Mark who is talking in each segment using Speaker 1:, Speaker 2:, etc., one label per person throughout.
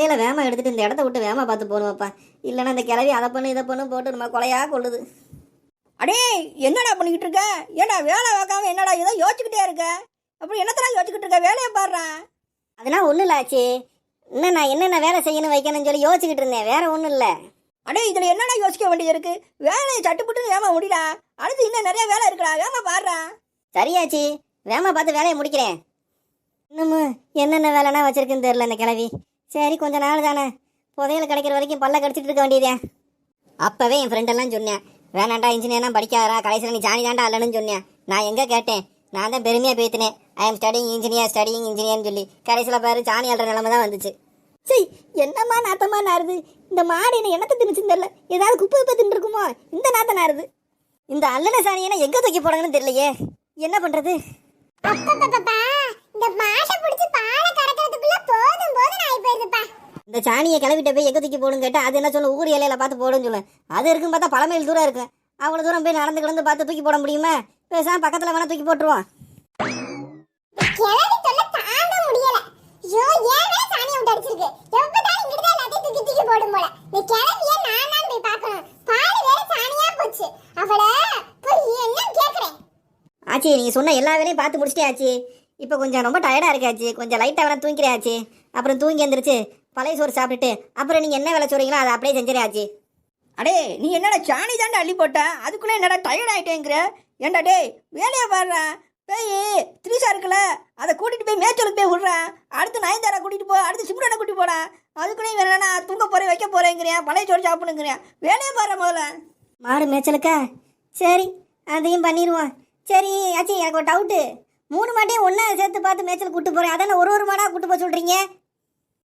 Speaker 1: வேலை வேமா எடுத்துகிட்டு இந்த இடத்த விட்டு வேமா பார்த்து போகணுமாப்பா. இல்லைன்னா இந்த கிளவி அதை பண்ணு இதை பண்ணு போட்டு நம்ம கொலையாக கொள்ளுது.
Speaker 2: அடே என்னடா பண்ணிக்கிட்டு இருக்க? ஏடா வேலை பார்க்காம என்னடா ஏதோ யோசிச்சுக்கிட்டே இருக்க? அப்புறம் என்னத்தடா யோசிச்சுக்கிட்டு இருக்க? வேலையை பாடுறான்
Speaker 1: அதெல்லாம் ஒன்றும் இல்லை ஆச்சு. இன்னும் நான் என்னென்ன வேலை செய்யணும் வைக்கணும்னு சொல்லி யோசிச்சுக்கிட்டு இருந்தேன். வேற ஒன்றும் இல்லை.
Speaker 2: அடே இதில் என்னடா யோசிக்க வேண்டியது இருக்கு? வேலையை சட்டுப்புட்டு வேமா முடிடா அடுத்து இன்னும் நிறைய வேலை இருக்குடா. வேமா பாடுறா
Speaker 1: சரியாச்சு வேமா பார்த்து வேலையை முடிக்கிறேன். இன்னமும் என்னென்ன வேலைனா வச்சிருக்குன்னு தெரில இந்த கிளவி. சரி கொஞ்ச நாள் தானே. புதையல் கிடைக்கிற வரைக்கும் பல்ல கடிச்சிட்டு இருக்க வேண்டியதே. அப்போவே என் ஃப்ரெண்டெல்லாம் சொன்னேன். வேணாண்டா இன்ஜினியர்லாம் படிக்காதரா கடைசியில் நீ ஜானி தாண்டா அல்லன்னு சொன்னேன். நான் எங்கே கேட்டேன்? நான் தான் பெருமையாக பேத்தினேன் I am studying engineer studying இன்ஜினியர்னு சொல்லி. கடைசியில் பாரு ஜானி அல்ற நிலமை தான் வந்துச்சு.
Speaker 2: சரி என்னம்மா நாத்தம்மா நாருது? இந்த மாடு என்ன என்னத்தை திணிச்சுன்னு தெரியல. ஏதாவது குப்பை குப்பை தின்றுக்குமோ இந்த நாத்த நாருது.
Speaker 1: இந்த அல்லன சாணியை எங்கே தூக்கி போடணும்னு தெரியலையே. என்ன பண்ணுறது
Speaker 3: இந்த மாட்டை பிடிச்சி பாலை போதும் போதும் ஆகி போயிருதுப்பா.
Speaker 1: இந்த சாணியை கிளவிட்ட போய் எங்கே தூக்கி போடுன்னு கேட்டால் அது என்ன சொல்லு ஊர் இலையில பார்த்து போடுன்னு சொல்லு அது இருக்கும் பார்த்தா பல மைல் தூரம் இருக்கும் அவ்வளோ தூரம் போய் நடந்து கிடந்து பார்த்து தூக்கி போட முடியுமா? பேசாம பக்கத்தில் வேணா தூக்கி போட்டுருவோம்.
Speaker 3: போடும் நான்
Speaker 1: ஆச்சி நீங்கள் சொன்ன எல்லா வேலையும் பார்த்து முடிச்சிட்டே ஆச்சு? இப்போ கொஞ்சம் ரொம்ப டயர்டாக இருக்காச்சு கொஞ்சம் லைட்டாக வேணா தூங்கிக்கிறே ஆச்சு அப்புறம் தூங்கி எந்திரிச்சு பழைய சோறு சாப்பிட்டுட்டு அப்புறம் நீங்கள் என்ன வேலை சொல்றீங்களோ அதை அப்படியே செஞ்சிடே ஆச்சு
Speaker 2: அடே நீ என்னடா சாணி தாண்டா அள்ளி போட்ட? அதுக்குள்ளே என்னடா டயர்ட் ஆயிட்டேங்கிற? ஏன்டா டேய் வேலையை பாடுறா? போய் த்ரீசா இருக்குல்ல அதை கூட்டிட்டு போய் மேய்ச்சலுக்கு போய் விடுறேன் அடுத்து நயன்தாரா கூட்டிட்டு போ அடுத்து சிம்ரனை கூட்டிட்டு போடா. அதுக்குள்ளே வேணா தூங்க போறேன் வைக்க போறேங்கிறேன் பழைய சோறு சாப்பிடுங்கிறேன் வேலையை பாடுற முதல்ல?
Speaker 1: மாடு மேய்ச்சலுக்கா? சரி அதையும் பண்ணிடுவோம் சரி ஆச்சி எனக்கு ஒரு டவுட்டு மூணு மாட்டையும் ஒன்றா சேர்த்து பார்த்து மேய்ச்சல் கூட்டு போகிறேன் அதான ஒரு ஒரு மாடாக கூட்டு போக சொல்கிறீங்க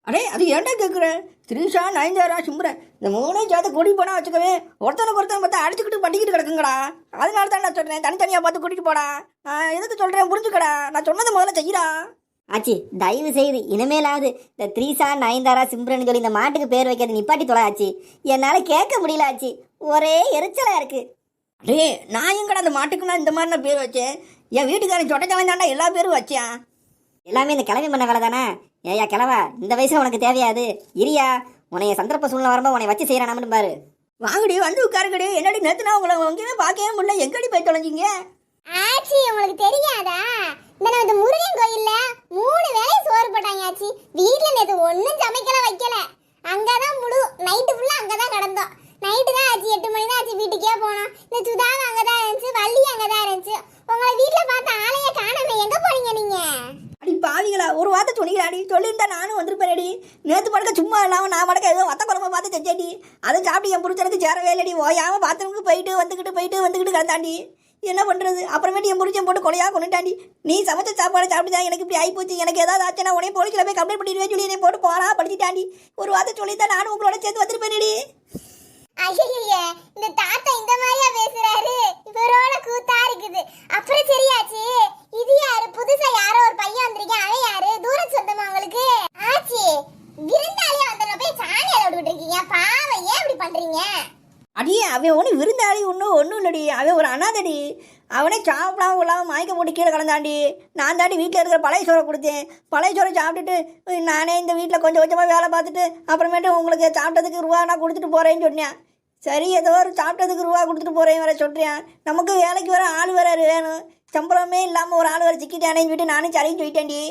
Speaker 2: அடே அது ஏன்டா கேட்குற த்ரீஷா நயன்தாரா சிம்ரன் இந்த மூணையும் சேர்த்து கூட்டிட்டு போனா வச்சுக்கவே ஒருத்தனுக்கு ஒருத்தன் பார்த்தா அடிச்சுக்கிட்டு பண்ணிக்கிட்டு கிடக்குங்கடா. அதனால தான் நான் சொல்றேன் தனித்தனியாக பார்த்து கூட்டிட்டு போடா. நான் எதுக்கு சொல்றேன் புரிஞ்சுக்கடா. நான் சொன்னது முதல்ல செய்யடா
Speaker 1: ஆச்சி தயவு செய்து இனிமேலாவது இந்த த்ரீசா நயன்தாரா சிம்ரன் சொல்லி இந்த மாட்டுக்கு பேர் வைக்கிறது நிப்பாட்டி தொலை ஆச்சி. என்னால் கேட்க முடியல ஆச்சி. ஒரே எரிச்சலாக இருக்குது
Speaker 2: அடே நான் எங்கடா அந்த மாட்டுக்கு நான் இந்த மாதிரி நான் பேர் வச்சேன்? என் வீட்டுக்காரன் சொட்டச்சவன் தாண்டா எல்லா பேரும் வச்சேன்.
Speaker 1: எல்லாமே இந்த கிளவி பண்ண வேலை தானே ஏயா கிளவா இந்த வயசுல உனக்கு தேவையாது. இரியா உனைய சந்தர்ப்ப சூழ்நிலை வரும்போது உன்னை வச்சு செய்யறானாமனு பாரு.
Speaker 2: வாங்கடி வந்து உட்காருங்கடி. என்னடி நேத்து நான் உங்களை எங்கேயுமே பார்க்கவே முடியல. எங்கடி போய் தொலைஞ்சிங்க?
Speaker 3: ஆச்சி உங்களுக்கு தெரியாதா? இந்த முருகன் கோயில்ல மூணு வேளை சோறு போட்டாங்க ஆச்சி வீட்ல நேத்து ஒண்ணும் சமைக்கல வைக்கல அங்கதான் முழு நைட்டு ஃபுல்லா அங்கதான் கிடந்தோம் நைட்டு தான் ஆச்சு எட்டு மணி தான் ஆச்சு வீட்டுக்கே போனோம் இந்த சுதாவும் அங்கதான் இருந்துச்சு வள்ளி அங்கதான் இருந்துச்சு உங்களை வீட்ல பார்த்த ஆளைய காணாம எங்க போனீங்க நீங்க
Speaker 2: அடி பாவிங்களா ஒரு வார்த்தை சொன்னீங்களாடி சொல்லியிருந்தா நானும் வந்திருப்பேனடி நேத்து படக்க சும்மா இல்லாம நான் படக்க ஏதோ வத்த குழம்பு பார்த்து செஞ்சேடி அதை சாப்பிட்டு என் புடிச்சனுக்கு சேரவே இல்லடி ஓயாம பாத்ரூமுக்கு போயிட்டு வந்துக்கிட்டு போயிட்டு வந்துக்கிட்டு கிடந்தாண்டி என்ன பண்றது அப்புறமேட்டு என் கொண்டுட்டாண்டி நீ சமைச்ச சாப்பாடு சாப்பிட்டு எனக்கு இப்படி ஆகிப்போச்சு எனக்கு ஏதாவது ஆச்சுன்னா உடனே போலீஸ்ல போய் கம்ப்ளைண்ட் பண்ணிடுவேன் சொல்லி என்னை போட்டு போறா படிச்சுட்டாண்டி ஒரு வார்த்தை சொல்லித்தான் நானும் உங்களோட சேர்த்து வந்திருப்பேனடி.
Speaker 3: ஐயய்ய இந்த தாத்தா இந்த மாதிரியா பேசுறாரு? இவரோட கூத்தா இருக்குது. அப்புறம் சரி இது யாரு புதுசா யாரோ ஒரு பையன் வந்திருக்கேன் அவன் யாரு தூரம் சொந்தமா உங்களுக்கு ஆச்சி விருந்தாளியா வந்தன போய் சாணியால விட்டுட்டு இருக்கீங்க பாவம் ஏன் இப்படி பண்றீங்க
Speaker 2: அடியே அவன் ஒன்றும் விருந்தாளி ஒன்றும் ஒன்றும் இல்லடி அவன் ஒரு அனாதடி அவனே சாப்பிடாம இல்லாமல் மயக்க போட்டு கீழே கிடந்தாண்டி நான் தாண்டி வீட்டில் இருக்கிற பழைய சோறை கொடுத்தேன். பழைய சோறை சாப்பிட்டுட்டு நானே இந்த வீட்டில் கொஞ்சம் கொஞ்சமாக வேலை பார்த்துட்டு அப்புறமேட்டு உங்களுக்கு சாப்பிட்டதுக்கு ரூபா நான் கொடுத்துட்டு போகிறேன்னு சொன்னேன். சரி ஏதோ ஒரு சாப்பிட்டதுக்கு ரூபா கொடுத்துட்டு போகிறேன் வர சொல்கிறேன் நமக்கு வேலைக்கு வர ஆள் வேற வேணும். சம்பளமே இல்லாமல் ஒரு ஆள் வேற சிக்கிட்டானேன்னு சொல்லிட்டு நானும் சரின்னு சொல்லிட்டேன்டி.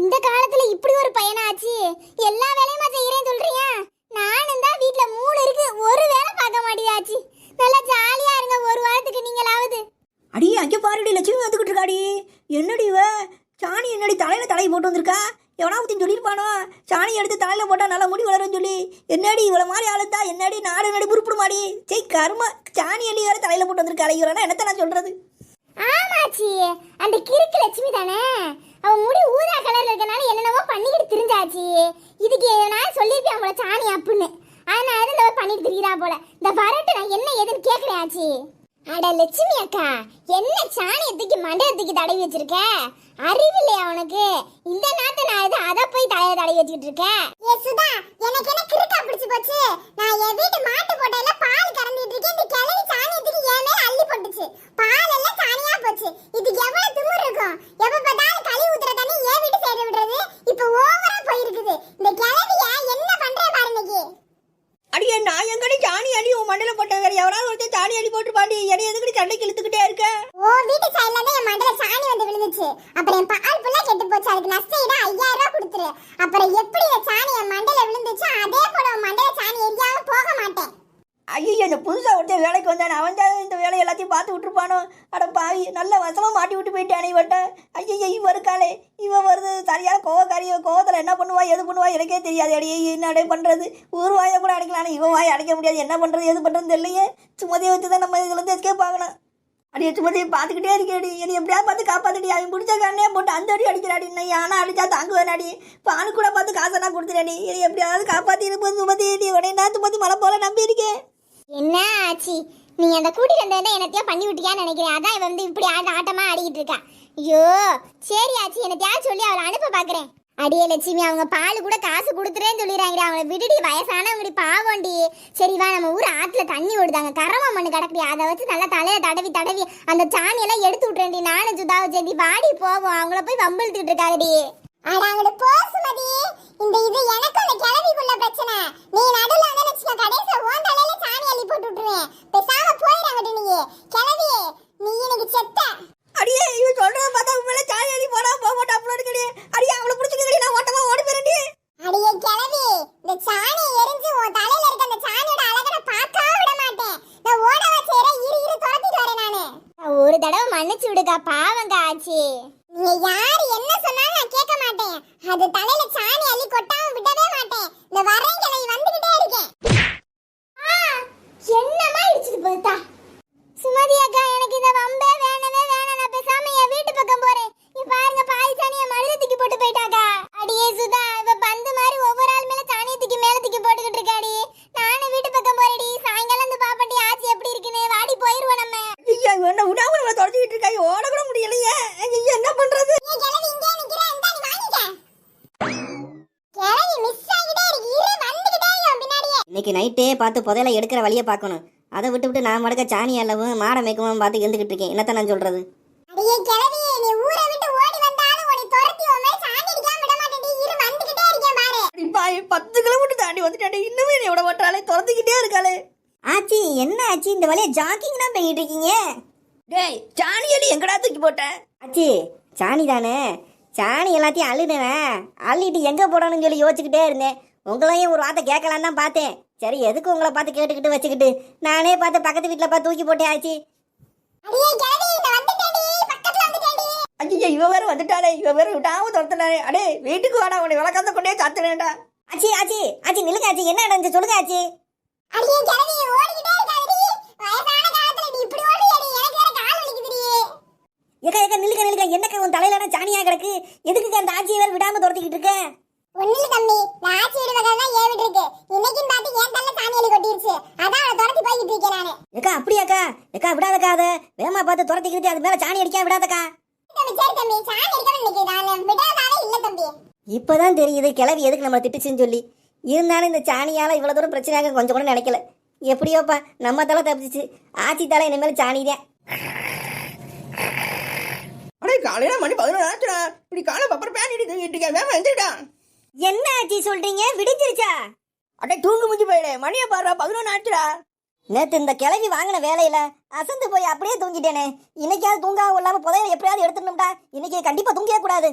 Speaker 3: இந்த காலத்துல இப்படி ஒரு பையனாச்சு. எல்லா வேலையுமா செய்யறேன்னு சொல்றீங்க நானும் தான் வீட்ல மூணு இருக்கு ஒரு வேலை பார்க்க மாட்டேதாச்சு நல்லா ஜாலியா இருங்க ஒரு வாரத்துக்கு நீங்களாவது
Speaker 2: அடி அங்கே பாருடி லட்சுமி என்னடி இவ? சாணி என்னடி தலையில் தலையை போட்டு வந்திருக்கா? எவனாவத்தையும் சொல்லியிருப்பானோ? சாணி எடுத்து தலையில் போட்டால் நல்லா முடி வளரும்னு சொல்லி. என்னடி இவ்வளோ மாதிரி ஆளுந்தா என்னடி நாடு என்னடி புருப்பிடுமாடி சரி கருமா. சாணி அள்ளி வேறு தலையில் போட்டு வந்திருக்கா. இவரனா என்னத்த நான் சொல்கிறது
Speaker 3: ஆமாச்சி. அந்த கிறுக்கு லட்சுமி தானே? அவ முடி ஊதா கலர்ல இருக்கனால என்னென்னவோ பண்ணிக்கிட்டு திரிஞ்சாச்சு. இதுக்கு நான் சொல்லியிருப்பேன் அவங்கள சாணி அப்புன்னு. அதனால தான் இந்த பண்ணிட்டு திரிகிறா போல. இந்த வரட்டு நான் என்ன ஏதுன்னு கேட்குறேன் ஆச்சி அட லட்சுமி அக்கா என்ன சாணியத்துக்கு மண்டலத்துக்கு தடவி வச்சிருக்க? அறிவில்லையா உனக்கு? இந்த நாட்டை நான் எது அதை போய் தலையில தடவி வச்சுக்கிட்டு இருக்கேன் ஏ சுதா எனக்கு என்ன கிறுக்கா பிடிச்சு போச்சு? நான் என் வீட்டு மாட்டு போட்டையில பால் கறந்துட்டு இருக்கேன் இந்த கிழவி சாணியை தூக்கி என் மேல அள்ளி போட்டுச்சு பால் எல்லாம் சாணியா போச்சு இதுக்கு எவ்வளவு திமிரு இருக்கும் எப்ப பார்த்தாலும் கழுவி ஊத்துற தண்ணி ஏன் வீட்டு சைடு விடுறது இப்ப ஓவரா போயிருக்குது இந்த கிழவிய என்ன
Speaker 2: அடியே நான் எங்கடி சாணி அடி உன் மண்டையில போட்ட வேற எவனாவது ஒருத்தன் சாணி அடி போட்டு பாண்டி என்னை எதுக்கடி சண்டைக்கு இழுத்துக்கிட்டே இருக்க
Speaker 3: ஓ வீட்டு சைடுல தான் என் மண்டல சாணி வந்து விழுந்துச்சு அப்புறம் என் பால் ஃபுல்லா கெட்டு போச்சு அதுக்கு நஷ்ட ஈடா ஐயாயிரம் ரூபாய் கொடுத்துரு அப்புறம் எப்படி இந்த சாணி என் மண்டல விழுந்துச்சு அதே போல உன் மண்டல சாணி எரியாம போக மாட்டேன்
Speaker 2: ஐயோ இந்த புதுசா ஒருத்தன் வேலைக்கு வந்தானே அவன் தான் இந்த வேலையை எல்லாத்தையும் பார்த்து விட்டுருப்பானோ அட பாவி நல்ல வசமாக மாட்டி விட்டு போயிட்டானே இவட்ட ஐயோ இவ இருக்காளே. இவன் வருது சரியான கோவக்காரி கோவத்தில் என்ன பண்ணுவா எது பண்ணுவா எனக்கே தெரியாது. அடியே என்னடே பண்ணுறது ஊர் வாயை கூட அடைக்கலாம் இவன் வாயை அடைக்க முடியாது. என்ன பண்ணுறது எது பண்ணுறது தெரியலையே. சுமதியை வச்சு தான் நம்ம இதுலேருந்து எஸ்கேப் ஆகணும். அடியே சுமதியை பார்த்துக்கிட்டே இருக்கேடி. என்னை எப்படியா பார்த்து காப்பாத்துடி. அவன் பிடிச்ச கண்ணே போட்டு அந்த அடி அடிக்கிறாடி. இன்னும் யானா அடிச்சா தாங்குவேனாடி. பானு கூட பார்த்து காசெல்லாம் கொடுத்துடாடி என்னை எப்படியாவது காப்பாற்றி இருப்பது சுமதி. நீ உடனே நான் சுமதி மலை போல நம்பி இருக்கேன்
Speaker 3: என்ன ஆச்சு? நீ அந்த கூட்டிட்டு வந்ததை என்னத்தையோ பண்ணி விட்டியான்னு நினைக்கிறேன். அதான் இவன் வந்து இப்படி ஆட்ட ஆட்டமா ஆடிக்கிட்டு இருக்கா. ஐயோ சரி ஆச்சு என்னத்தையா சொல்லி அவளை அனுப்ப பாக்குறேன்? அடியே லட்சுமி அவங்க பால் கூட காசு கொடுத்துறேன்னு சொல்லிடுறாங்கடி அவங்கள விடுடி வயசானவங்கடி பாவண்டி சரிவா நம்ம ஊர் ஆற்றுல தண்ணி ஓடுதாங்க. கரவ மண்ணு கிடக்குடி அதை வச்சு நல்லா தலையை தடவி தடவி அந்த சாணியெல்லாம் எடுத்து விட்றேன்டி நானும் சுதாவை சேர்ந்து வாடி போவோம். அவங்கள போய் வம்பிழுத்துக்கிட்டு இருக்காங்கடி. அட அங்கட போ சுமதி இந்த இது எனக்கு அந்த கிளவிக்குள்ள பிரச்சனை. நீ வந்து லட்சுமி கடைசில உன் தலையில சாணி அள்ளி போட்டு விட்டுருவேன். பேசாம போயிடாங்கட்டு நீ கிளவி நீ எனக்கு செத்த.
Speaker 2: அடியே இவன் சொல்றத பார்த்தா உண்மையில சாணி அடி போடா போக மாட்டா அப்படி இருக்கடி அடியே அவளை பிடிச்சிக்கடி நான் ஓட்டமா ஓடி போறேன்டி
Speaker 3: அடியே கிளவி இந்த சாணி எரிஞ்சு உன் தலையில இருக்க அந்த சாணியோட அழகை நான் பார்க்காம விட மாட்டேன். நான் ஓட வச்சேர இரு இரு துரத்திட்டு வரேன் நானு. ஒரு தடவை மன்னிச்சு விடுக்கா பாவங்க ஆச்சு. நீங்க யாரு என்ன சொன்னாலும் நான் கேட்க மாட்டேன். அது தலையில சாணி அள்ளி கொட்டாம விடவே மாட்டேன் இந்த வரேன் கிளவி வந்துகிட்டே இருக்கேன் என்னமா இடிச்சிட்டு போகுதா சுமதி அக்கா எனக்கு இந்த வம்பே வேணவே வேணாம் நான் பேசாம என் வீட்டு பக்கம் போறேன் இங்க பாருங்க பாதி சாணியை மழுத தூக்கி போட்டு போயிட்டாக்கா அடியே சுதா இவ பந்து மாதிரி ஒவ்வொரு ஆள் மேல சாணியை தூக்கி மேல தூக்கி போட்டுக்கிட்டு இருக்காடி நானும் வீட்டு பக்கம் போறேடி சாயங்காலம் வந்து பாப்பட்டி ஆச்சி எப்படி இருக்குன்னு வாடி போயிருவோம் நம்ம
Speaker 2: ஐயா இவன் என்ன விடாம நம்மளை தொடச்சிக்கிட்டு இருக்காங்க ஓட கூட முடியலையே ஐயா என்ன பண்றது
Speaker 3: கிளவி இங்கே நிக்கிறா இந்தா நீ வாங்கிக்க கிளவி மிஸ் ஆகிட்டே இருக்கு இரு வந்துகிட்டே இரு பின்னாடியே
Speaker 1: இன்னைக்கு நைட்டே பார்த்து புதையல எடுக்கிற வழியை பார்க்கணும். அதை விட்டு விட்டு நான் மடக்க சாணி அல்லவும் மாடை மேய்க்கவும் பார்த்து இருந்துகிட்டு இருக்கேன். என்னத்த நான் சொல்றது?
Speaker 2: பத்து கிலோமீட்டர் தாண்டி வந்துட்டாடி இன்னுமே நீ விட மாட்டாளே. துரத்திக்கிட்டே இருக்காளே.
Speaker 1: ஆச்சி என்ன ஆச்சு? இந்த வழியை ஜாக்கிங் தான் போயிட்டு இருக்கீங்க?
Speaker 2: டேய் சாணி அடி எங்கடா தூக்கி போட்டேன்
Speaker 1: ஆச்சி சாணி தானே? சாணி எல்லாத்தையும் அள்ளுனேன் அள்ளிட்டு எங்கே போடணும்னு சொல்லி யோசிச்சுக்கிட்டே இருந்தேன். உங்களையும் ஒரு வார்த்தை கேட்கலான்னு தான் பார்த்தேன். சரி எதுக்கு உங்களை பார்த்து கேட்டுக்கிட்டு வச்சுக்கிட்டு? நானே பார்த்து பக்கத்து வீட்டில் பார்த்து தூக்கி போட்டேன் ஆச்சி.
Speaker 2: ஐயா இவ வேற வந்துட்டாளே இவ வேற விடாம துரத்துனாலே அடே வீட்டுக்கு வாடா உன்னை விளக்காந்த கொண்டே காத்துறேன்டா
Speaker 1: ஆச்சி ஆச்சி ஆச்சி நிலுங்க ஆச்சி. என்ன நடந்துச்சு? சொல்லுங்க ஆச்சி.
Speaker 3: அடியே கிளவி ஓடிக்கிட்டே இருக்காதடி வயசான காலத்துல நீ இப்படி ஓடுறியடி எனக்கு வேற கால் வலிக்குதுடி
Speaker 1: ஏக்கா ஏக்கா நிலுக்க நிலுக்க என்னக்கா உன் தலையிலான சாணியா கிடக்கு எதுக்கு அந்த ஆச்சியை வேற விடாம துரத்திக்கிட்டு இருக்க
Speaker 3: ஒண்ணுல தம்பி நான் ஆச்சி வீடு பக்கம் தான் ஏன் வீடு இருக்கு இன்னைக்கும் பார்த்து ஏன் தள்ள சாணி அள்ளி கொட்டிருச்சு அதான் அவளை துரத்தி போய்கிட்டு இருக்கேன் நானு
Speaker 1: ஏக்கா அப்படியாக்கா ஏக்கா விடாதக்கா அதை துரத்திக்கிட்டு அது மேல சாணி அடிக்காம விடாதக்கா. இப்பதான் தெரியுது கிளவி எதுக்கு நம்ம திட்டுச்சுன்னு சொல்லி. இருந்தாலும் இந்த சாணியால இவ்வளவு தூரம் பிரச்சனையாக கொஞ்சம் கூட நினைக்கல. எப்படியோப்பா நம்ம தலை தப்பிச்சிச்சு. ஆச்சி தலை இனிமேல் சாணி தான்.
Speaker 2: அடே காலையில மணி பதினொன்று இப்படி காலை பப்பர் பேன் இடி தூங்கிட்டு இருக்கேன் வேமா எந்திரிடா
Speaker 1: என்ன ஆச்சி சொல்றீங்க? விடிஞ்சிருச்சா?
Speaker 2: அடே தூங்கு முடிஞ்சு போயிடு. மணியை பாடுறா பதினொன்று ஆச்சுடா.
Speaker 1: நேத்து இந்த கிளவி வாங்கின வேலையில அசந்து போய் அப்படியே தூங்கிட்டேனே. இன்னைக்காவது தூங்காம இல்லாம புதையல எப்படியாவது எடுத்துடணும்டா. இன்னைக்கு கண்டிப்பா தூங்கவே கூடாது.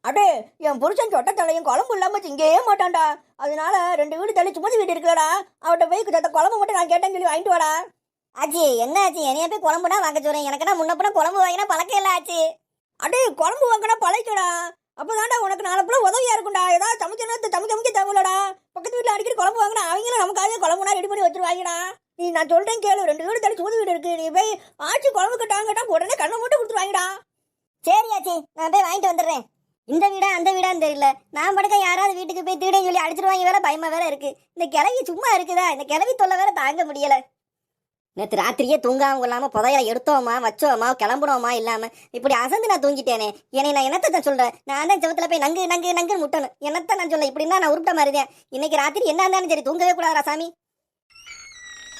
Speaker 2: அடே என் புருஷன் சொட்ட தலையும் குழம்பு இல்லாம திங்கவே மாட்டான்டா. அதனால ரெண்டு வீடு தள்ளி சுமதி வீடு இருக்குல்லடா. அவட்ட போய் சத்த குழம்பு மட்டும் நான் கேட்டேன்னு சொல்லி வாங்கிட்டு வாடா.
Speaker 1: ஆச்சி என்ன ஆச்சு? என்னைய போய் குழம்புனா வாங்க சொல்றேன். எனக்குன்னா முன்னப்பன குழம்பு வாங்கினா பழக்கம் இல்ல ஆச்சு.
Speaker 2: அடே குழம்பு வாங்கினா பழைக்கடா அப்பதான்டா உனக்கு நாலு பிள்ளை உதவியா இருக்கும்டா. ஏதாவது சமைச்சனா சமைக்க சமைக்க தேவையில்லடா. பக்கத்து வீட்டில் அடிக்கடி குழம்பு வாங்கினா அவங்களும் நமக்காக குழம்புனா ரெடி பண்ணி வச்சிருவாங்கடா. நீ நான் சொல்றேன் கேளு. ரெண்டு வீடு தள்ளி சுமதி வீடு இருக்கு. நீ போய் ஆச்சு குழம்பு கட்டாங்கட்டா உடனே கண்ணை மட்டும் கொடுத்துருவாங்கடா
Speaker 1: சரி ஆச்சி நான் போய் வாங்கிட்டு வந்துடுறேன். இந்த வீடா அந்த வீடான்னு தெரியல. நான் படுக்க யாராவது வீட்டுக்கு போய் திருடன்னு சொல்லி அடிச்சிருவாங்க வேற பயமா வேற இருக்கு. இந்த கிளவி சும்மா இருக்குதா? இந்த கிளவி தொல்லை வேற தாங்க முடியல. நேற்று ராத்திரியே தூங்காம இல்லாமல் புதையில எடுத்தோமா வச்சோமா கிளம்புனோமா இல்லாம இப்படி அசந்து நான் தூங்கிட்டேனே. என்னை நான் என்னத்தை தான் சொல்றேன்? நான் தான் செவத்துல போய் நங்கு நங்கு நங்கு முட்டணும். என்னத்த நான் சொல்ல இப்படின்னா நான் உருப்பிட்ட மாதிரி இன்னைக்கு ராத்திரி என்ன இருந்தாலும் சரி தூங்கவே கூடாதா சாமி.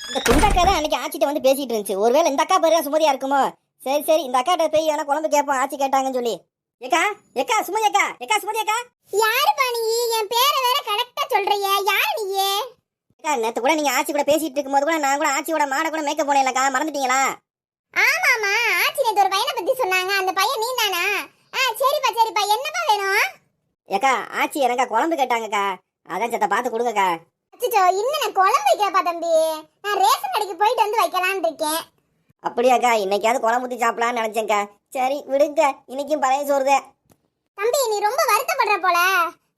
Speaker 1: இந்த துண்டக்கா தான் அன்னைக்கு ஆச்சிட்ட வந்து பேசிட்டு இருந்துச்சு. ஒருவேளை இந்த அக்கா பேரு சுமதியா இருக்குமோ? சரி சரி இந்த அக்காட்ட போய் வேணா குழம்பு கேட்போம் ஆச்சி கேட்டாங்கன்னு சொல்லி. ஏக்கா ஏக்கா சுமதி அக்கா ஏக்கா சுமதி அக்கா.
Speaker 3: யாரு நீ? என் பேரை வேற கரெக்டா சொல்றியே. யாரு நீயே
Speaker 1: நேற்று கூட நீங்க ஆச்சி கூட பேசிட்டு இருக்கும்போது கூட நான் கூட ஆச்சியோட மாடை கூட மேய்க்க போனேன்லக்கா மறந்துட்டீங்களா?
Speaker 3: ஆமாமா ஆச்சி நேத்து ஒரு பையனை பத்தி சொன்னாங்க. அந்த பையன் நீ தானா ஆ சரிப்பா சரிப்பா. என்னப்பா வேணும்?
Speaker 1: ஏக்கா ஆச்சி எனக்கா குழம்பு கேட்டாங்கக்கா. அதான் சத்த பார்த்து கொடுங்கக்கா.
Speaker 3: அச்சோ இன்னும் நான் குழம்பு வைக்கிறப்பா தம்பி. நான் ரேஷன் கடைக்கு போயிட்டு வந்து வைக்கலான்னு இருக்கேன்.
Speaker 1: அப்படியாக்கா இன்னைக்காவது குழம்பு ஊற்றி சாப்பிடலாம்னு நினைச்சேன்க்கா. சரி விடுங்க. இன்னைக்கும் பழைய சோறுதே.
Speaker 3: தம்பி நீ ரொம்ப வருத்தப்படுற போல.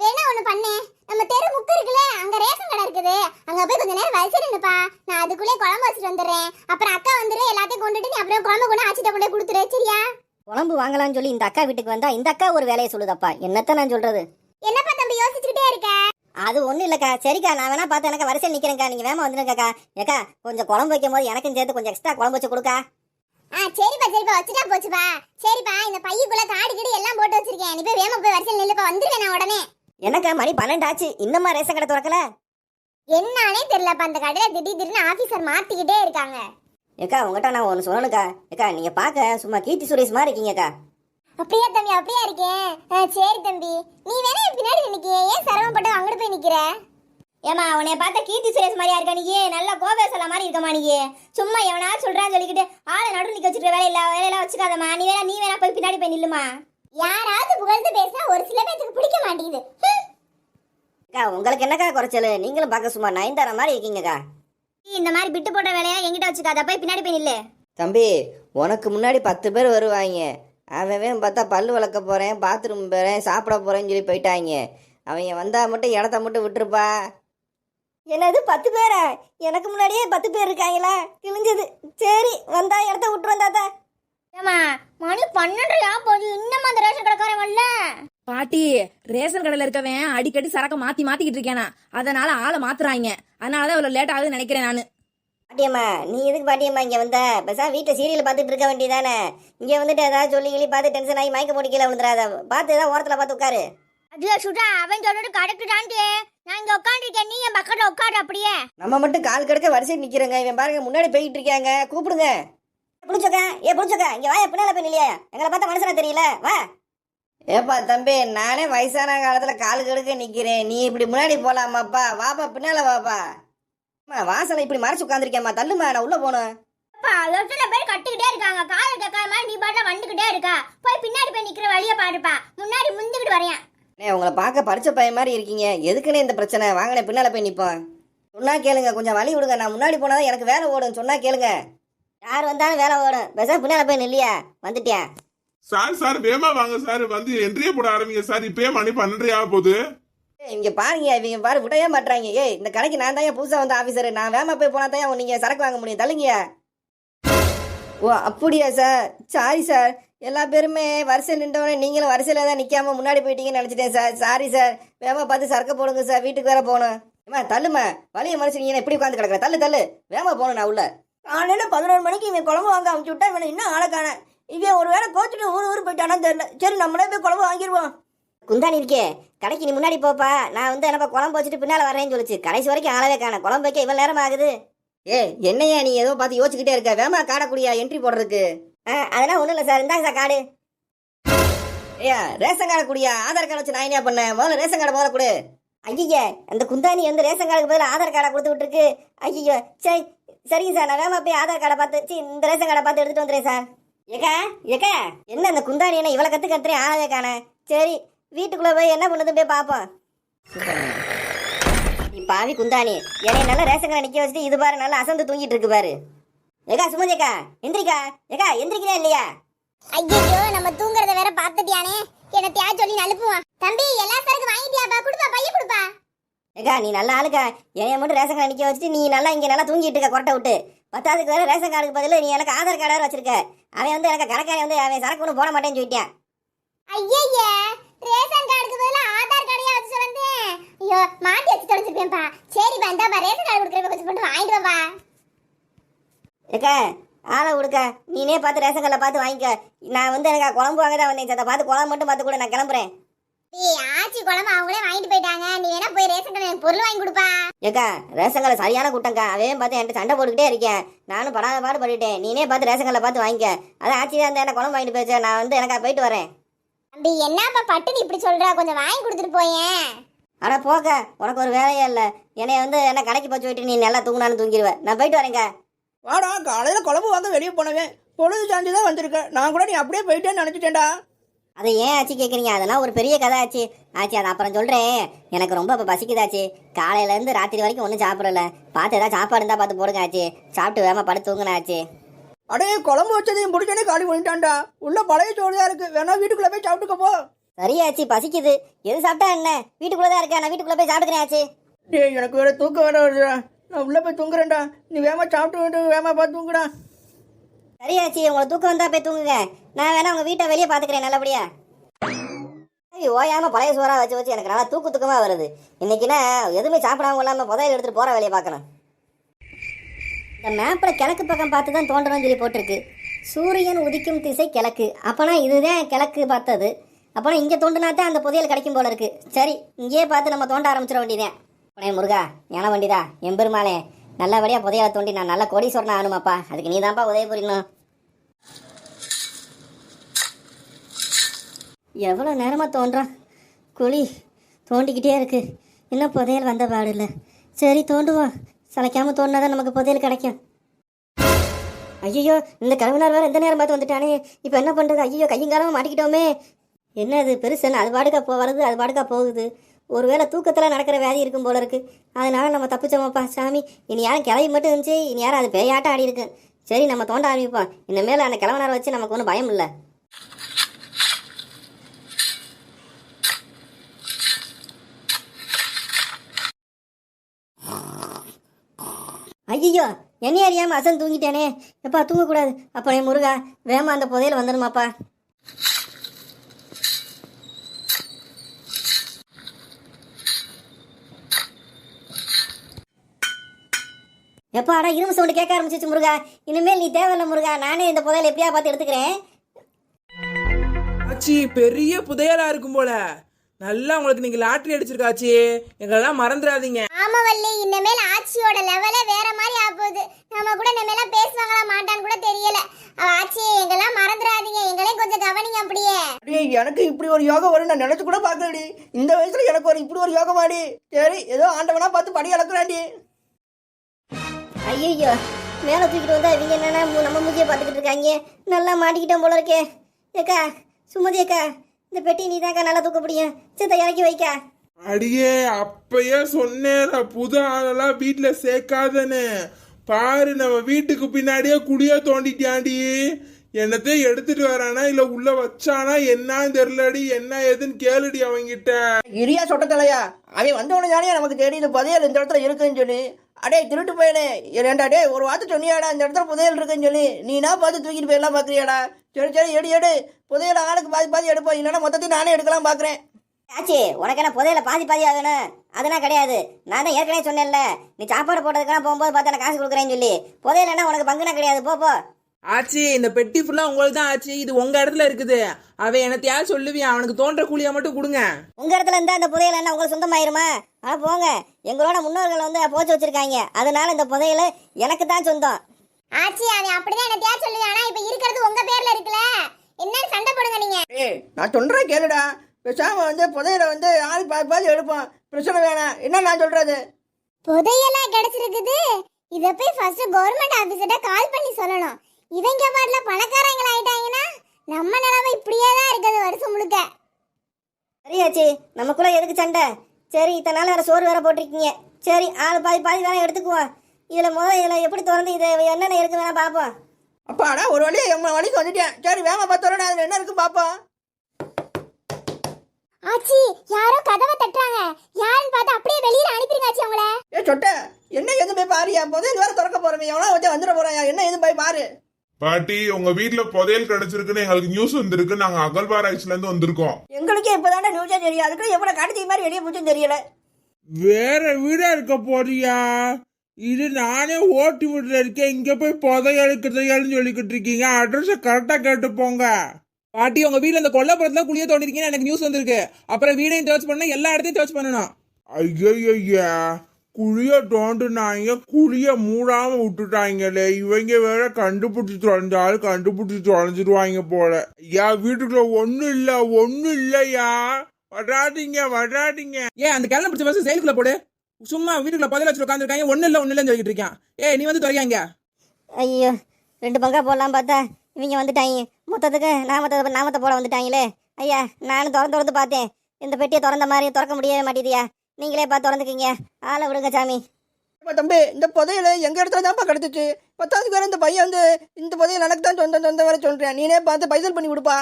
Speaker 3: வேணா ஒண்ணு பண்ணு? நம்ம தெரு முக்கு இருக்குல்ல அங்க ரேஷன் கடை இருக்குது. அங்க போய் கொஞ்ச நேரம் வரிசை நின்னுப்பா நான் அதுக்குள்ளே குழம்பு வச்சுட்டு வந்துடுறேன். அப்புறம் அக்கா வந்துரு எல்லாத்தையும் கொண்டுட்டு நீ அப்படியே குழம்பு கொண்டு ஆச்சிட்ட கொண்டு கொடுத்துரு சரியா?
Speaker 1: குழம்பு வாங்கலாம்னு சொல்லி இந்த அக்கா வீட்டுக்கு வந்தா இந்த அக்கா ஒரு வேலையை சொல்லுதப்பா. என்னத்த நான் சொல்றது?
Speaker 3: என்னப்பா தம்பி யோசிச்சுக்கிட்டே இருக்க?
Speaker 1: அது ஒண்ணும் இல்லக்கா. சரிக்கா நான் வேணா பார்த்து எனக்கு வரிசையில் நிக்கிறேன்க்கா. நீங்க வேமா வந்துருங்கக்கா. ஏக்கா கொஞ்சம் குழம்பு வைக்கும் போது எனக்கும் சேர்த்து கொஞ்சம் எக்ஸ்ட்ரா குழம்பு வச்சு கொடுக்கா.
Speaker 3: ஆ சரிப்பா சரிப்பா. வச்சுட்டா போச்சுப்பா. சரிப்பா இந்த பையுக்குள்ள காடு கீடு எல்லாம் போட்டு வச்சிருக்கேன். நீ போய் வேமா போய் வரிசையில் நில்லுப்பா. வந்துருவேன் நான் உடனே.
Speaker 1: என்னக்கா மணி பன்னெண்டு ஆச்சு இன்னுமா ரேஷன் கடை திறக்கல?
Speaker 3: என்னானே தெரியலப்பா. அந்த கடையில திடீர் திடீர்னு ஆபீசர் மாத்திக்கிட்டே இருக்காங்க.
Speaker 1: ஏக்கா உங்ககிட்ட நான் ஒன்று சொல்லணுக்கா. ஏக்கா நீங்க பார்க்க சும்மா கீர்த்தி சுரேஷ் மாதிரி இருக்கீங்கக்கா.
Speaker 3: அப்படியா தம்பி அப்படியா இருக்கேன் ஆ, சரி தம்பி. நீ வேணா என் பின்னாடி நிக்க ஏன் சிரமப்பட்டு அங்கிட்டு போய் நிக்கிற?
Speaker 4: ஏமா உன்னை பார்த்தா கீர்த்தி சுரேஷ் மாதிரியா இருக்க நீ? நல்லா கோபேசல மாதிரி இருக்கமா நீ. சும்மா எவனா சொல்றான்னு சொல்லிக்கிட்டு ஆளை நடு நிக்க வச்சுட்டு வேலையில வேலையெல்லாம் வச்சுக்காதம்மா. நீ வேணா நீ வேணா போய் பின்னாடி போய் நில்லுமா
Speaker 3: யாராவது புகழ்ந்து பேசினா ஒரு சில பேத்துக்கு பிடிக்க மாட்டேங்குது.
Speaker 1: அக்கா உங்களுக்கு என்னக்கா குறைச்சல்? நீங்களும் பார்க்க சும்மா நயன்தாரா மாதிரி இருக்கீங்கக்கா.
Speaker 4: நீ இந்த மாதிரி பிட்டு போட்ட வேலையா என்கிட்ட வச்சுக்காத. போய் பின்னாடி போய் நில்லு.
Speaker 2: தம்பி உனக்கு முன்னாடி பத்து பேர் வருவாங்க. அவன் பார்த்தா பல்லு வளர்க்க போகிறேன் பாத்ரூம் போகிறேன் சாப்பிட போகிறேன்னு சொல்லி போயிட்டாங்க அவங்க வந்தால் மட்டும் இடத்த மட்டும் விட்டுருப்பா.
Speaker 1: என்னது பத்து பேரா? எனக்கு முன்னாடியே பத்து பேர் இருக்காங்களா? கிழிஞ்சது. சரி வந்தா இடத்த விட்டு வந்தாத்தா
Speaker 4: ஏமா மணி பன்னெண்டரையா போது இன்னும் அந்த ரேஷன் கடைக்காரன் வரல?
Speaker 5: பாட்டி ரேஷன் கடையில இருக்கவன் அடிக்கடி சரக்க மாத்தி மாத்திக்கிட்டு இருக்கேனா. அதனால ஆளை மாத்துறாங்க அதனாலதான் இவ்வளவு லேட் ஆகுதுன்னு நினைக்கிறேன் நானு.
Speaker 1: பாட்டியம்மா நீ எதுக்கு பாட்டியம்மா இங்க வந்த? பேசாம வீட்டில் சீரியல் பார்த்துட்டு இருக்க வேண்டியதானே? இங்க வந்துட்டு ஏதாவது சொல்லி கிளி பார்த்து டென்ஷன் ஆகி மயக்க போட்டு கீழே விழுந்துடாத பார்த்து ஏதாவது ஓரத்தில் பார்த்து உட்காரு.
Speaker 4: அதுல சுடா அவன் சொல்றது கரெக்டான்ட்டு நான் இங்க உட்காந்துருக்கேன் நீ என் பக்கத்துல உட்காரு அப்படியே.
Speaker 2: நம்ம மட்டும் கால் கடுக்க வரிசையில் நிற்கிறோங்க இவன் பாருங்க முன்னாடி போய்கிட்டு இருக்காங்க. கூப்பிடுங்க.
Speaker 1: புடிச்சக்கா ஏ புடிச்சக்கா இங்க வாய பின்னால போய் இல்லையா எங்களை பார்த்தா மனுஷனா தெரியல. வா.
Speaker 2: ஏப்பா தம்பி நானே வயசான காலத்தில் கால் கடுக்க நிற்கிறேன் நீ இப்படி முன்னாடி போகலாமாப்பா வாப்பா பின்னால் வாப்பா. வாசலை இப்படி மறைச்சு உட்காந்துருக்கேம்மா தள்ளுமா நான் உள்ளே போகணும்
Speaker 4: அப்பா எத்தனை பேர் கட்டிக்கிட்டே இருக்காங்க. காலை கேட்காம நீ பாட்டுல வந்துகிட்டே இருக்கா? போய் பின்னாடி போய் நிக்கிற வழிய பாருப்பா. முன்னாடி முந்துக்கிட்டு வரேன்
Speaker 2: அண்ணே உங்களை பார்க்க படிச்ச பையன் மாதிரி இருக்கீங்க. எதுக்குண்ணே இந்த பிரச்சனை? வாங்கண்ணே பின்னால் போய் நிற்போம் சொன்னா கேளுங்க கொஞ்சம் வழி விடுங்க. நான் முன்னாடி போனால் எனக்கு வேலை ஓடும். சொன்னா கேளுங்க.
Speaker 1: யார் வந்தாலும் வேலை ஓடும். பேசாம பின்னால போய் நில்லையா? வந்துட்டியா?
Speaker 6: சார் சார் வேமா வாங்க சார். வந்து என்ட்ரியே போட ஆரம்பிங்க சார். இப்பயே மணி பன்னெண்டரை ஆக போகுது.
Speaker 2: இங்க பாருங்க இவங்க பாரு விடவே மாட்டாங்க ஏய் இந்த கடைக்கு நான் தான் புதுசா வந்த ஆபீசர் நான் வேமா போய் போனா தான் நீங்க சரக்கு வாங்க முடியும். தள்ளுங்க ஓ அப்படியா சார்? சாரி சார் எல்லா பேருமே வரிசையில் நின்றவனே நீங்களும் வரிசையில தான் நிக்காம முன்னாடி போயிட்டீங்கன்னு நினைச்சிட்டேன் சார். சாரி சார் வேமா பார்த்து சரக்கு போடுங்க சார். வீட்டுக்கு வேற போகணும். ஏமா தள்ளுமா வழிய மறைச்சு நீங்க எப்படி உட்காந்து கிடக்குற? தள்ளு தள்ளு. வேமா போகணும் நான் உள்ள. காலையில பதினோரு மணிக்கு இவன் குழம்பு வாங்க அமுச்சு விட்டா இவனை இன்னும் ஆளை காண. இவன் ஒரு வேளை கோச்சுட்டு ஊர் ஊர் போயிட்டானா தெரியல. சரி நம்மளே போய் குழம்பு வாங்கிடுவோம்.
Speaker 1: குந்தாணி இருக்கே. கடைக்கு நீ முன்னாடி போப்பா. நான் வந்து என்னப்பா குழம்பு வச்சுட்டு பின்னால் வரேன்னு சொல்லிச்சு. கடைசி வரைக்கும் ஆளவே காண குழம்பு வைக்க இவ்வளோ நேரம் ஆகுது?
Speaker 2: ஏ என்னையா நீ ஏதோ பார்த்து யோசிச்சுக்கிட்டே இருக்க? வேமா காடக்கூடியா என்ட்ரி போடுறதுக்கு?
Speaker 1: ஆ, அதெல்லாம் ஒன்றும் இல்லை சார். இந்தாங்க சார் காடு.
Speaker 2: ஏயா ரேஷன் கார்டு குடியா? ஆதார் கார்டு வச்சு நான் என்ன பண்ணேன்? முதல்ல ரேஷன் கார்டு முதல்ல கொடு.
Speaker 1: ஐயா அந்த குந்தாணி வந்து ரேஷன் கார்டுக்கு பதில் ஆதார் கார்டை கொடுத்து விட்டுருக்கு. ஐயோ சரி சரிங்க சார். நான் வேமா போய் ஆதார் கார்டை பார்த்து சரி இந்த ரேஷன் கார்டை பார்த்து எடுத்துட்டு வந்துடுறேன் சார். ஏக்கா ஏக்கா என்ன அந்த குந்தாணி என்ன இவ்வளோ கற்று கத்துறேன் ஆளவே காண சரி வீட்டுக்குள்ளே போய் என்ன பண்ணுது போய் பார்ப்போம். நீ பாவி குந்தாணி என்னை நல்லா ரேஷன் கடை நிற்க வச்சுட்டு இது பாரு நல்லா அசந்து தூங்கிட்டு இருக்கு பாரு. ஏக்கா சுமதி அக்கா எந்திரிக்கா. ஏக்கா எந்திரிக்கிறா இல்லையா?
Speaker 3: ஐயோ நம்ம தூங்குறத வேற பாத்துட்டியானே என்னத்தையா சொல்லி அனுப்புவான் தம்பி எல்லா சரக்கு வாங்கிட்டியாப்பா? குடுப்பா பைய குடுப்பா.
Speaker 1: ஏக்கா நீ நல்லா ஆளுக்கா. என்னைய மட்டும் ரேஷன் கார்டு நிற்க வச்சுட்டு நீ நல்லா இங்கே நல்லா தூங்கிட்டு இருக்க கொட்டை விட்டு. பத்தாவதுக்கு வேற ரேஷன் கார்டுக்கு பதில் நீ எனக்கு ஆதார் கார்டு வேற வச்சிருக்க. அவன் வந்து எனக்கு கடைக்காரன் வந்து அவன் சரக்கு ஒன்றும் போட மாட்டேன்னு சொல்லிட்டான்.
Speaker 3: ஐயய்ய ரேஷன் கார்டுக்கு பதிலா ஆதார் கார்டையா வச்சு வந்தேன் ஐயோ மாத்தி வச்சு தொலைச்சிருப்பேன்ப்பா. சரிப்பா இந்தாப்பா ரேஷன் கார்டு கொடுக்குறப்ப கொஞ்சம் போட்டு வாங்கிட்டு வாப்பா
Speaker 1: ஏக்கா ஆளை விடுக்கா நீனே பார்த்து ரேஷன் கார்டில் பார்த்து வாங்கிக்க. நான் வந்து எனக்கு குழம்பு வாங்க தான் வந்தேன் சத்த பார்த்து குழம்பு மட்டும் பார்த்து கூட நான் கிளம்புறேன்.
Speaker 3: ஏய் ஆச்சி குழம்பு அவங்களே வாங்கிட்டு போயிட்டாங்க. நீ வேணா போய் ரேஷன் கடையில் எனக்கு பொருள் வாங்கி கொடுப்பா.
Speaker 1: ஏக்கா ரேஷன் கார்டு சரியான கூட்டங்க்கா அவன் பார்த்து என்கிட்ட சண்டை போட்டுக்கிட்டே இருக்கேன். நானும் படாத பாடு பட்டுட்டேன் நீனே பார்த்து ரேஷன் கார்டில் பார்த்து வாங்கிக்க. அதான் ஆச்சி தான் என்ன குழம்பு வாங்கிட்டு போயிடுச்சு? நான் வந்து எனக்கா போயிட்டு வரேன்.
Speaker 3: தம்பி என்னப்பா பட்டுன்னு இப்படி சொல்ற? கொஞ்சம் வாங்கி கொடுத்துட்டு போயேன்.
Speaker 1: அட போக்க உனக்கு ஒரு வேலையே இல்லை. என்னைய வந்து என்ன கடைக்கு போச்சு போயிட்டு நீ நல்லா தூங்கினாலும் தூங்கிடுவ நான் போயிட்டு வரேங்க.
Speaker 2: வாடா காலையில் குழம்பு வாங்க வெளியே போனவன் பொழுது சாஞ்சு தான் வந்திருக்க. நான் கூட நீ அப்படியே போயிட்டேன்னு நினச்சிட்டேன்டா.
Speaker 1: அதை ஏன் ஆச்சு கேட்குறீங்க அதெல்லாம் ஒரு பெரிய கதை ஆச்சு. ஆச்சு அதை அப்புறம் சொல்கிறேன் எனக்கு ரொம்ப இப்போ பசிக்குதாச்சு. காலையிலேருந்து ராத்திரி வரைக்கும் ஒன்றும் சாப்பிடல. பார்த்து ஏதாவது சாப்பாடு இருந்தால் பார்த்து போடுங்க ஆச்சு. சாப்பிட்டு வேமா படுத்து தூங்கினாச்சு
Speaker 2: அடே குழம்பு வச்சதையும் பிடிச்சனே காலி பண்ணிட்டான்டா. உள்ள பழைய சோறு தான் இருக்கு. வேணா வீட்டுக்குள்ள போய் சாப்பிட்டுக்க போ.
Speaker 1: சரியாச்சு பசிக்குது. எது சாப்பிட்டா என்ன? வீட்டுக்குள்ளே தான் இருக்கேன். நான் வீட்டுக்குள்ளே போய் சாப்பிட்டுக்கிறேன் ஆச்சு
Speaker 2: டேய் எனக்கு வேற தூக்கம் வேற வருதுடா நான் உள்ள போய் தூங்குறேன்டா. நீ வேமா சாப்பிட்டு வந்து வேமா பார்த்து தூங்குடா.
Speaker 1: சரியாச்சு உங்களுக்கு தூக்கம் வந்தா போய் தூங்குங்க. நான் வேணா உங்க வீட்டை வெளியே பாத்துக்கிறேன் நல்லபடியா. ஓயாம பழைய சோறா வச்சு வச்சு எனக்கு நல்லா தூக்கு தூக்கமா வருது. இன்னைக்குன்னா எதுவுமே சாப்பிடாம இல்லாம புதையல் எடுத்துட்டு போற வேலையை பார்க்கணும். மேப்பில் கிழக்கு பக்கம் பார்த்து தான் தோன்றணும்னு சொல்லி போட்டிருக்கு. சூரியன் உதிக்கும் திசை கிழக்கு. அப்போனா இதுதான் கிழக்கு பார்த்தது. அப்போனா இங்கே தோண்டினா தான் அந்த புதையல் கிடைக்கும் போல இருக்கு. சரி இங்கேயே பார்த்து நம்ம தோண்ட ஆரம்பிச்சிட வேண்டியதேன் உடனே முருகா ஞான வண்டிதா எம்பெருமாளே நல்லபடியாக புதையலை தோண்டி நான் நல்ல சொன்ன ஆகணுமாப்பா. அதுக்கு நீ தான்ப்பா உதவி புரியணும். எவ்வளோ நேரமாக தோன்றான் குழி தோண்டிக்கிட்டே இருக்கு. இன்னும் புதையல் வந்த பாடு இல்லை. சரி தோண்டுவோம். சளைக்காம தோணுனா தான் நமக்கு புதையல் கிடைக்கும். ஐயோ இந்த கழுவினார் வேறு எந்த நேரம் பார்த்து வந்துட்டானே? இப்போ என்ன பண்ணுறது ஐயோ கையங்காலமாக மாட்டிக்கிட்டோமே. என்ன இது பெருசுன்னு அது பாடுக்கா போ வருது அது பாடுக்கா போகுது. ஒருவேளை தூக்கத்தில் நடக்கிற வியாதி இருக்கும் போல இருக்கு. அதனால நம்ம தப்பிச்சோமாப்பா சாமி. இனி யாரும் கிளவி மட்டும் இருந்துச்சு இனி யாரும் அது பேயாட்டம் ஆடி இருக்கு சரி நம்ம தோண்ட ஆரம்பிப்போம். இனிமேல் அந்த கிழவனார் வச்சு நமக்கு ஒன்றும் பயம் இல்லை. ஐயோ என்னைய அறியாம அசன் தூங்கிட்டேனே. எப்பா தூங்கக்கூடாது. அப்போ என் முருகா வேமா அந்த புதையல் வந்துடுமாப்பா எப்பா அடா இரும்பு சவுண்டு கேட்க ஆரம்பிச்சிச்சு முருகா. இனிமேல் நீ தேவையில்ல முருகா. நானே இந்த புதையல் எப்படியா பார்த்து எடுத்துக்கிறேன்.
Speaker 7: ஆச்சி பெரிய புதையலா இருக்கும் போல. நல்லா உங்களுக்கு நீங்க லாட்டரி அடிச்சிருக்காச்சி. எங்களெல்லாம் மறந்துடாதீங்க.
Speaker 3: ஆமா வள்ளி இனிமேல் ஆச்சியோட லெவலே வேற மாதிரி ஆகுது நம்ம கூட இனிமேலாம் பேசுவாங்களா மாட்டான்னு கூட தெரியல. அவ ஆச்சி எங்கெல்லாம் மறந்துடாதீங்க. எங்களையும் கொஞ்சம் கவனிங்க அப்படியே.
Speaker 2: டேய் எனக்கு இப்படி ஒரு யோகம் வரும் நான் நினைச்சு கூட பார்க்கலடி. இந்த வயசுல எனக்கு ஒரு இப்படி ஒரு யோகம் ஆடி சரி ஏதோ ஆண்டவனா பார்த்து படி அளக்குறாண்டி.
Speaker 1: ஐயோ மேலே தூக்கிட்டு வந்தா இவங்க என்னன்னா மு- நம்ம மூஞ்சியை பார்த்துக்கிட்டு இருக்காங்க. நல்லா மாட்டிக்கிட்டோம் போல இருக்கே. ஏக்கா சுமதி அக்கா இந்த பெட்டி நீ தாக்கா நல்லா தூக்க முடியும். சித்த இறக்கி வைக்கா.
Speaker 6: அடியே அப்பயே சொன்னேன் புது ஆளெல்லாம் வீட்டுல சேர்க்காதன்னு. பாரு நம்ம வீட்டுக்கு பின்னாடியே குடிய தோண்டிட்டியாண்டி. என்னத்தை எடுத்துட்டு வரானா இல்ல உள்ள வச்சானா என்னன்னு தெரியலடி என்ன ஏதுன்னு கேளுடி அவங்கிட்ட
Speaker 2: இரியா சொட்டத்தலையா? அவன் வந்தவனு தானே நமக்கு தெரியுது புதையல் இந்த இடத்துல இருக்குன்னு சொல்லி அடே திருட்டு போயனே. ஏண்டா டே ஒரு வார்த்தை சொன்னியாடா இந்த இடத்துல புதையல் இருக்குன்னு சொல்லி. நீனா பார்த்து தூக்கிட்டு போயிடலாம் பார்க்குறியாடா? சரி சரி எடு எடு. புதையல ஆளுக்கு பாதி பாதி எடுப்போம். இல்லைன்னா மொத்தத்தையும் நானே எடுக்கலாம் பார்க்குறேன்.
Speaker 1: ஆச்சு உனக்கு என்ன புதையில பாதி பாதி ஆகணும்? அதெல்லாம் கிடையாது. நான் தான் ஏற்கனவே சொன்னேன்ல நீ சாப்பாடு போட்டதுக்கெல்லாம் போகும்போது பார்த்தா நான் காசு கொடுக்குறேன்னு சொல்லி. புதையில என்ன உனக்கு பங்குனா கிடையாது. போ போ.
Speaker 7: ஆச்சி இந்த பெட்டி ஃபுல்லா உங்களுக்கு தான் ஆச்சு? இது உங்க இடத்துல இருக்குது. அவன் என்னத்தையாவது சொல்லுவியான் அவனுக்கு தோன்ற கூலியா மட்டும் கொடுங்க.
Speaker 1: உங்க இடத்துல இருந்தா அந்த புதையல் என்ன உங்களுக்கு சொந்தமாயிருமா? ஆ போங்க. எங்களோட முன்னோர்கள் வந்து போச்சு வச்சிருக்காங்க. அதனால இந்த புதையல் எனக்கு தான் சொந்தம்.
Speaker 3: ஆச்சி அவன் அப்படிதான் என்னத்தையா சொல்லுவான் ஆனா இப்ப இருக்கிறது உங்க பேர்ல இருக்குல்ல. என்னன்னு சண்டை போடுங்க நீங்க.
Speaker 2: ஏய் நான் சொல்கிறேன் கேளுடா. பேசாம வந்து புதையலை வந்து ஆளுக்கு பாதி பாதி எடுப்போம். பிரச்சனை வேணாம். என்ன நான் சொல்கிறது
Speaker 3: புதையெல்லாம் கிடைச்சிருக்குது. இத போய் ஃபர்ஸ்ட் கவர்மெண்ட் ஆபீசர்ட்ட கால் பண்ணி சொல்லணும். இவங்க பாட்டுல பணக்காரங்கள ஆயிட்டாங்கன்னா நம்ம நிலைமை இப்படியே தான் இருக்குது வருஷம் முழுக்க.
Speaker 1: சரியாச்சு நமக்குள்ள எதுக்கு சண்டை? சரி இத்தனை நாள் வேற சோறு வேற போட்டிருக்கீங்க. சரி ஆள் பாதி பாதி வேணா எடுத்துக்குவோம். இதுல முதல் இதுல எப்படி திறந்து இது என்னென்ன இருக்கு வேணா பார்ப்போம்.
Speaker 2: அப்பாடா ஒரு வழியா எம்ம வழிக்கு வந்துட்டேன் சரி வேமா பார்த்தோம் அதில் என்ன இருக்கு பார்ப்போம்
Speaker 3: ஆச்சி யாரோ கதவை தட்டுறாங்க. யாருன்னு பார்த்து அப்படியே வெளியில அனுப்பிடுங்க ஆச்சி அவங்கள.
Speaker 2: ஏ சொட்ட என்ன எது போய் பாருயா புதையல் வேற திறக்க போறமே. எவனா வச்சு வந்துட போறான் என்ன எது போய் பாரு.
Speaker 6: பாட்டி உங்க வீட்டுல புதையல் கிடைச்சிருக்குன்னு எங்களுக்கு நியூஸ் வந்திருக்கு. நாங்க அகழ்வாராய்ச்சில இருந்து வந்திருக்கோம்.
Speaker 2: எங்களுக்கே இப்பதானே நியூஸே தெரியும். அதுக்குள்ள எவ்வளவு கடத்தி மாதிரி வெளியே போச்சுன்னு தெரியல.
Speaker 8: வேற வீடா இருக்க போறியா? இது நானே ஓட்டு வீட்டுல இருக்கேன். இங்க போய் புதையல் கிதையல்னு சொல்லிக்கிட்டு இருக்கீங்க. அட்ரஸ கரெக்டா கேட்டு போங்க.
Speaker 7: பாட்டி உங்க வீட்ல இந்த கொல்லப்புறத்துல குழிய தோண்டிருக்கீங்கன்னு எனக்கு நியூஸ் வந்திருக்கு. அப்புறம் வீடையும் சர்ச் பண்ணா எல்லா இடத்தையும் சர்ச் பண்ணணும்.
Speaker 8: ஐயா குழிய தோண்டுனாங்க குழிய மூடாம விட்டுட்டாங்களே இவங்க வேற கண்டுபிடிச்சு தொலைஞ்சாலும் கண்டுபிடிச்சு தொலைஞ்சிருவாங்க போல ஐயா வீட்டுக்குள்ள ஒண்ணு இல்ல ஒண்ணு இல்லையா வராதீங்க வராதீங்க
Speaker 7: ஏன் அந்த கிழமை பிடிச்ச பஸ் செயலுக்குள்ள போடு சும்மா வீட்டுக்குள்ள பதில வச்சு உட்காந்துருக்காங்க ஒண்ணு இல்ல ஒண்ணு இல்லைன்னு சொல்லிட்டு இருக்கான் ஏய் நீ வந்து துறையாங்க
Speaker 1: ஐயோ ரெண்டு பங்கா போடலாம் பார்த்தா இவங்க வந்துட்டாங்க மொத்தத்துக்கு நாமத்தை நாமத்தை போட வந்துட்டாங்களே ஐயா நானும் திறந்து திறந்து பார்த்தேன் இந்த பெட்டியை திறந்த மாதிரி திறக்க முடியவே மாட்டேதியா நீங்களே பார்த்து திறந்துக்கிங்க. ஆளை விடுங்க சாமி.
Speaker 2: இப்போ தம்பி இந்த புதையல் எங்கள் இடத்துல தான்ப்பா கிடச்சிச்சு. பத்தாவது பேர் இந்த பையன் வந்து இந்த புதையல் எனக்கு தான் சொந்த சொந்த வர சொல்கிறேன் நீனே பார்த்து பைசல் பண்ணி கொடுப்பா.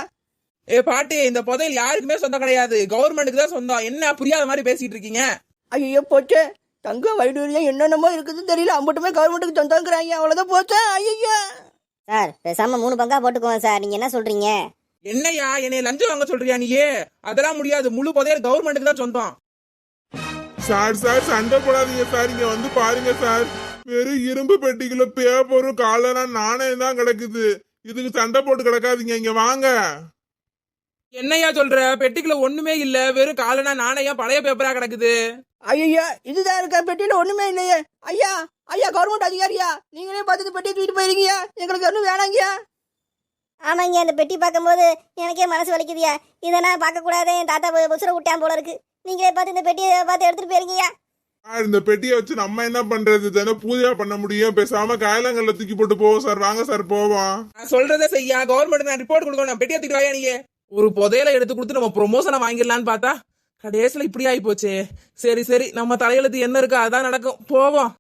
Speaker 7: ஏ பாட்டி இந்த புதையல் யாருக்குமே சொந்தம் கிடையாது. கவர்மெண்ட்டுக்கு தான் சொந்தம். என்ன புரியாத மாதிரி பேசிட்டு இருக்கீங்க?
Speaker 2: ஐயோ போச்சே. தங்கம் வைடூரியம் என்னென்னமோ இருக்குதுன்னு தெரியல. அம்பட்டுமே கவர்மெண்ட்டுக்கு சொந்தங்கிறாங்க. அவ்வளோதான் போச்சே. ஐயோ
Speaker 1: சார் பேசாம மூணு பங்கா போட்டுக்குவோம் சார். நீங்க என்ன சொல்றீங்க?
Speaker 7: என்னையா? என்னைய லஞ்சம் வாங்க சொல்றியா நீயே? அதெல்லாம் முடியாது. முழு புதையல் கவர்மெண்ட்டுக்கு தான் சொந்தம்.
Speaker 6: சார் சார் சண்டை போடாதீங்க சார். இங்க வந்து பாருங்க சார். வெறும் இரும்பு பெட்டிக்குள்ள பேப்பரும் காலனா நாணயம் தான் கிடக்குது. இதுக்கு சண்டை போட்டு கிடக்காதீங்க. இங்க வாங்க.
Speaker 7: என்னையா சொல்ற? பெட்டிக்குள்ள ஒண்ணுமே இல்ல. வெறும் காலனா நாணயம் பழைய பேப்பரா கிடக்குது.
Speaker 2: ஐயா இதுதான் இருக்க? பெட்டியில் ஒன்றுமே இல்லையே. ஐயா ஐயா கவர்மெண்ட் அதிகாரியா? நீங்களே பார்த்து இந்த பெட்டியை தூக்கிட்டு போயிருங்கய்யா. எங்களுக்கு ஒன்றும் வேணாங்கய்யா.
Speaker 1: ஆமாங்க அந்த பெட்டி பார்க்கும்போது எனக்கே மனசு வலிக்குதுயா இதை நான் பார்க்கக்கூடாதே. என் தாத்தா புசுர விட்டான் போல இருக்கு. நீங்களே பார்த்து இந்த பெட்டியை பார்த்து எடுத்துட்டு போயிருங்கய்யா
Speaker 6: இந்த பெட்டியை வச்சு நம்ம என்ன பண்றது? தானே பூஜை பண்ண முடியும். பேசாம காயலங்கல்ல தூக்கி போட்டு போவோம் சார். வாங்க சார் போவோம்.
Speaker 7: நான் சொல்றதை செய்யா. கவர்மெண்ட் நான் ரிப்போர்ட் கொடுக்கணும். நான் பெட்டி எடுத்துட்டு வாயா நீங்க? ஒரு புதையலை எடுத்து கொடுத்து நம்ம ப்ரொமோஷனை வாங்கிடலான்னு பார்த்தா கடைசியில் இப்படி ஆகி போச்சே சரி சரி. நம்ம தலையெழுத்து என்ன இருக்கோ அதான் நடக்கும். போவோம்.